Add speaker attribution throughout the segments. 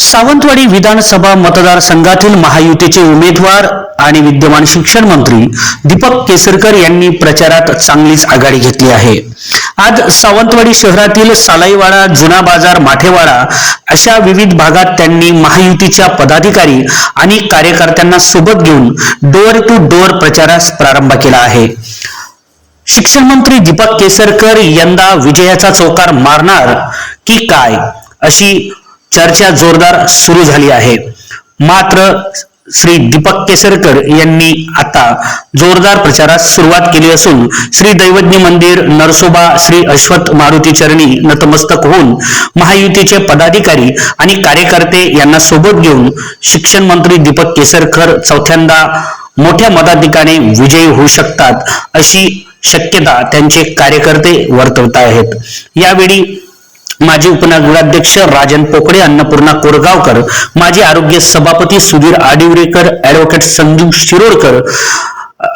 Speaker 1: सावंतवाडी विधानसभा मतदारसंघातील महायुतीचे उमेदवार आणि विद्यमान शिक्षण मंत्री दीपक केसरकर यांनी प्रचारात चांगलीच आघाडी घेतली आहे. आज सावंतवाडी शहरातील सालाईवाडा जुना बाजार माठेवाडा अशा विविध भागात त्यांनी महायुतीच्या पदाधिकारी आणि कार्यकर्त्यांना सोबत घेऊन डोअर टू डोअर प्रचारास प्रारंभ केला आहे. शिक्षण मंत्री दीपक केसरकर यंदा विजयाचा चौकार मारणार की काय? अशी चर्चा जोरदार सुरू झाली आहे. मात्र श्री दीपक केसरकर यांनी आता जोरदार प्रचारास सुरुवात केली असून श्री दैवज्ञ मंदिर नरसोबा श्री अश्वथ मारुती चरणी नतमस्तक होऊन महायुतीचे पदाधिकारी आणि कार्यकर्ते यांना सोबत घेऊन शिक्षण मंत्री दीपक केसरकर चौथ्यांदा मोठ्या मताधिकाने विजयी होऊ शकतात अशी शक्यता त्यांचे कार्यकर्ते वर्तवत आहेत यावेळी माजी उपनगराध्यक्ष राजन पोकळे अन्नपूर्णा कोरगावकर माजी आरोग्य सभापती सुधीर आडिवरेकर ऍडव्होकेट संजू शिरोडकर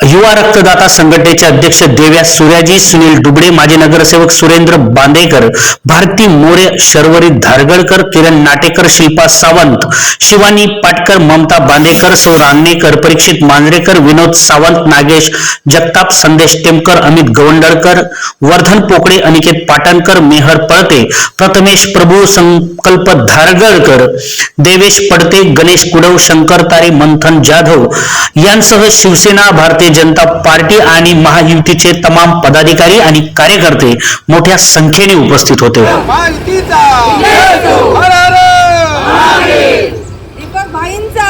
Speaker 1: युवा रक्तदाता संघटनेचे अध्यक्ष देव्या सूर्याजी सुनील डुबडे माजी नगरसेवक सुरेंद्र बांदेकर भारती मोरे शर्वरी धारगडकर किरण नाटेकर शिल्पा सावंत शिवानी पाटकर ममता बांदेकर सौ रांगणेकर परीक्षित मांजरेकर विनोद सावंत नागेश जगताप संदेश टेमकर अमित गवंडळकर वर्धन पोकळे अनिकेत पाटणकर मेहर पळते प्रथमेश प्रभू संकल्प धारगळकर देवेश पडते गणेश कुडव शंकर तारे मंथन जाधव यांसह शिवसेना भारतीय जनता पार्टी आणि महायुतीचे तमाम पदाधिकारी आणि कार्यकर्ते मोठ्या संख्येने उपस्थित होते.
Speaker 2: दीपक भाईंचा